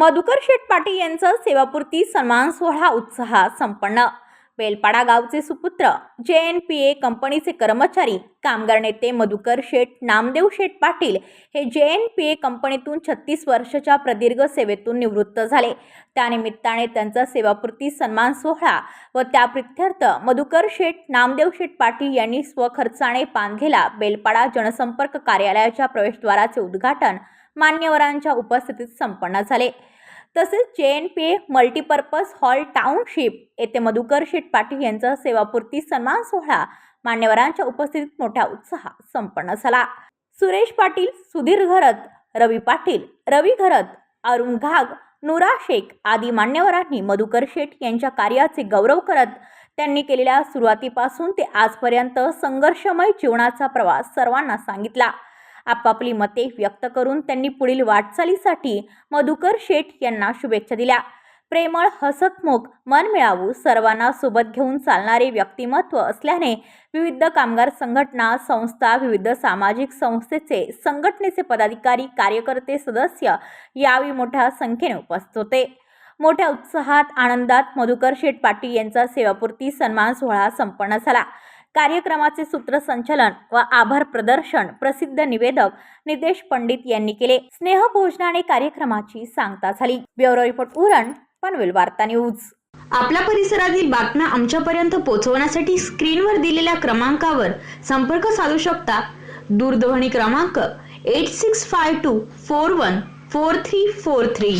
मधुकर शेटपाटी पाटील यांचा सेवापूर्ती सन्मान सोहळा उत्साहात संपन्न. बेलपाडा गावचे सुपुत्र जे एन पी ए कंपनीचे कर्मचारी कामगार नेते मधुकर शेठ नामदेव शेठ पाटील हे जे एन पी ए कंपनीतून छत्तीस वर्षाच्या प्रदीर्घ सेवेतून निवृत्त झाले. त्यानिमित्ताने त्यांचा सेवापूर्ती सन्मान सोहळा व त्या प्रित्यर्थ मधुकर शेठ नामदेव शेठ पाटील यांनी स्वखर्चाने बांधलेला बेलपाडा जनसंपर्क कार्यालयाच्या प्रवेशद्वाराचे उद्घाटन मान्यवरांच्या उपस्थितीत संपन्न झाले. तसेच J N P A multipurpose hall township येथे मधुकर शेठ पाटील यांचा सेवापूर्ती सन्मान सोहळा मान्यवरांच्या उपस्थितीत मोठ्या उत्साहात संपन्न झाला. सुरेश पाटील सुधीर घरत रवी पाटील रवी घरत अरुण घाग नुरा शेख आदी मान्यवरांनी मधुकर शेठ यांच्या कार्याचे गौरव करत त्यांनी केलेल्या सुरुवातीपासून ते आजपर्यंत संघर्षमय जीवनाचा प्रवास सर्वांना सांगितला. आपापली मते व्यक्त करून त्यांनी पुढील वाटचालीसाठी मधुकर शेठ यांना शुभेच्छा दिल्या. प्रेमळ हसतमुख मनमिळावू सर्वांना सोबत घेऊन चालणारे व्यक्तिमत्व असल्याने विविध कामगार संघटना संस्था विविध सामाजिक संस्थेचे संघटनेचे पदाधिकारी कार्यकर्ते सदस्य यावेळी मोठ्या संख्येने उपस्थित होते. मोठ्या उत्साहात आनंदात मधुकर शेठ पाटील यांचा सेवापूर्ती सन्मान सोहळा संपन्न झाला. कार्यक्रमाचे सूत्रसंचलन व आभार प्रदर्शन प्रसिद्ध निवेदक नितेश पंडित यांनी केले. स्नेहभोजनाने कार्यक्रमाची सांगता झाली. ब्युरो रिपोर्ट उरण पनवेल वार्ता न्यूज. आपल्या परिसरातील बातम्या आमच्यापर्यंत पोहोचवण्यासाठी स्क्रीनवर दिलेल्या क्रमांकावर संपर्क साधू शकता. दूरध्वनी क्रमांक eight six five two four one four three four three